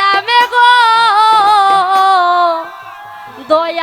পাইলামে গো দয়া